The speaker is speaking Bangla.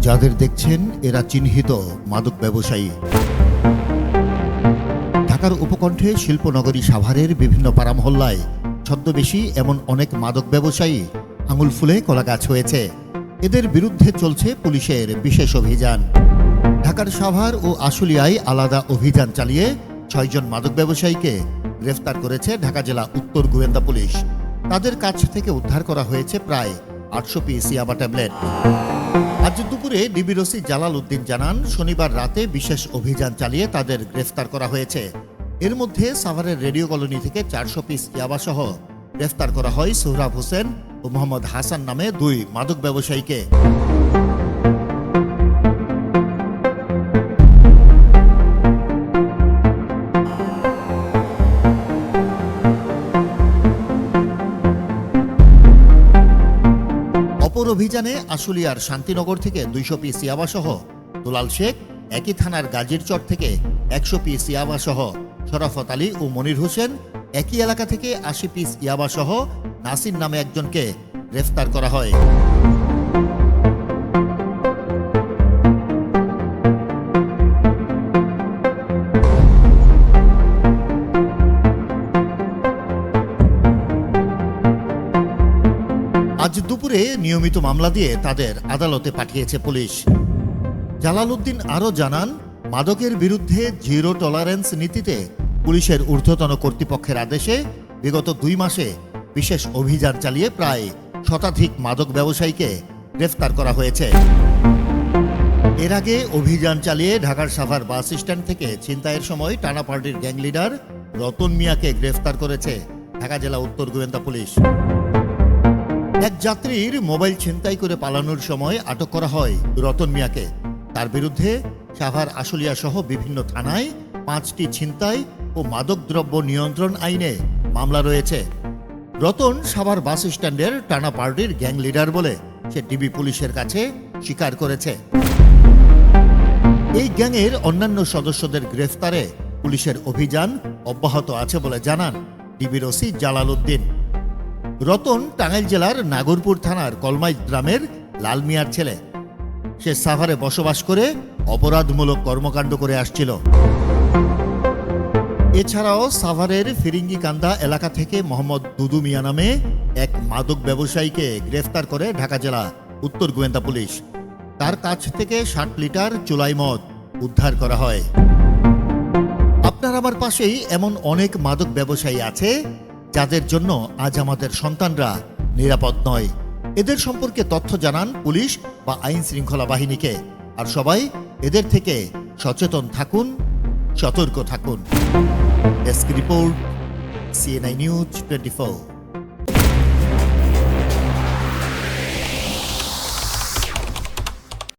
যাদের দেখছেন, এরা চিহ্নিত মাদক ব্যবসায়ী। ঢাকার উপকণ্ঠে শিল্পনগরী সাভারের বিভিন্ন পাড়া মহল্লায় ছদ্মবেশী এমন অনেক মাদক ব্যবসায়ী আঙুল ফুলে কলাগাছ হয়েছে। এদের বিরুদ্ধে চলছে পুলিশের বিশেষ অভিযান। ঢাকার সাভার ও আশুলিয়ায় আলাদা অভিযান চালিয়ে ছয়জন মাদক ব্যবসায়ীকে গ্রেফতার করেছে ঢাকা জেলা উত্তর গোয়েন্দা পুলিশ। তাদের কাছ থেকে উদ্ধার করা হয়েছে প্রায় আটশো পিস ইয়াবা ট্যাবলেট। আজ দুপুরে ডিবিরসি জালাল উদ্দিন জানান, শনিবার রাতে বিশেষ অভিযান চালিয়ে তাদের গ্রেফতার করা হয়েছে। এর মধ্যে সাভারের রেডিও কলোনি থেকে চারশো পিস ইয়াবা সহ গ্রেফতার করা হয় সোহরাব হোসেন ও মোহাম্মদ হাসান নামে দুই মাদক ব্যবসায়ীকে। অপর অভিযানে আশুলিয়ার শান্তিনগর থেকে দুইশো পিস ইয়াবাসহ দুলাল শেখ, একই থানার গাজীর চর থেকে একশো পিস ইয়াবাসহ শরাফত আলী ও মনির হোসেন, একই এলাকা থেকে আশি পিস ইয়াবাসহ নাসির নামে একজনকে গ্রেফতার করা হয়। আজ দুপুরে নিয়মিত মামলা দিয়ে তাদের আদালতে পাঠিয়েছে পুলিশ। জালালউদ্দিন আরও জানান, মাদকের বিরুদ্ধে জিরো টলারেন্স নীতিতে পুলিশের ঊর্ধ্বতন কর্তৃপক্ষের আদেশে বিগত দুই মাসে বিশেষ অভিযান চালিয়ে প্রায় শতাধিক মাদক ব্যবসায়ীকে গ্রেফতার করা হয়েছে। এর আগে অভিযান চালিয়ে ঢাকার সাভার বাস স্ট্যান্ড থেকে ছিনতাইয়ের সময় টানা পার্টির গ্যাং লিডার রতন মিয়াকে গ্রেফতার করেছে ঢাকা জেলা উত্তর গোয়েন্দা পুলিশ। এক যাত্রীর মোবাইল ছিনতাই করে পালানোর সময় আটক করা হয় রতন মিয়াকে। তার বিরুদ্ধে সাভার আশুলিয়া সহ বিভিন্ন থানায় পাঁচটি ছিনতাই ও মাদকদ্রব্য নিয়ন্ত্রণ আইনে মামলা রয়েছে। রতন সাভার বাস স্ট্যান্ডের টানা পার্টির গ্যাং লিডার বলে সে ডিবি পুলিশের কাছে স্বীকার করেছে। এই গ্যাংয়ের অন্যান্য সদস্যদের গ্রেফতারে পুলিশের অভিযান অব্যাহত আছে বলে জানান ডিবির ওসি জালাল উদ্দিন। রতন টাঙ্গাইল জেলার নাগরপুর থানার কলমাই গ্রামের লাল মিয়ার ছেলে। সে সাভারে বসবাস করে অপরাধমূলক কর্মকাণ্ড করে আসছিল। এছাড়াও সাভারের ফিরিঙ্গিকান্দা এলাকা থেকে মোহাম্মদ দুদু মিয়া নামে এক মাদক ব্যবসায়ীকে গ্রেফতার করে ঢাকা জেলা উত্তর গোয়েন্দা পুলিশ। তার কাছ থেকে ষাট লিটার চুলাই মদ উদ্ধার করা হয়। আপনার আমার পাশেই এমন অনেক মাদক ব্যবসায়ী আছে যাদের জন্য আজ আমাদের সন্তানরা নিরাপদ নয়। এদের সম্পর্কে তথ্য জানান পুলিশ বা আইন শৃঙ্খলা বাহিনীকে। আর সবাই এদের থেকে সচেতন থাকুন, সতর্ক থাকুন। Desk report CNI news twenty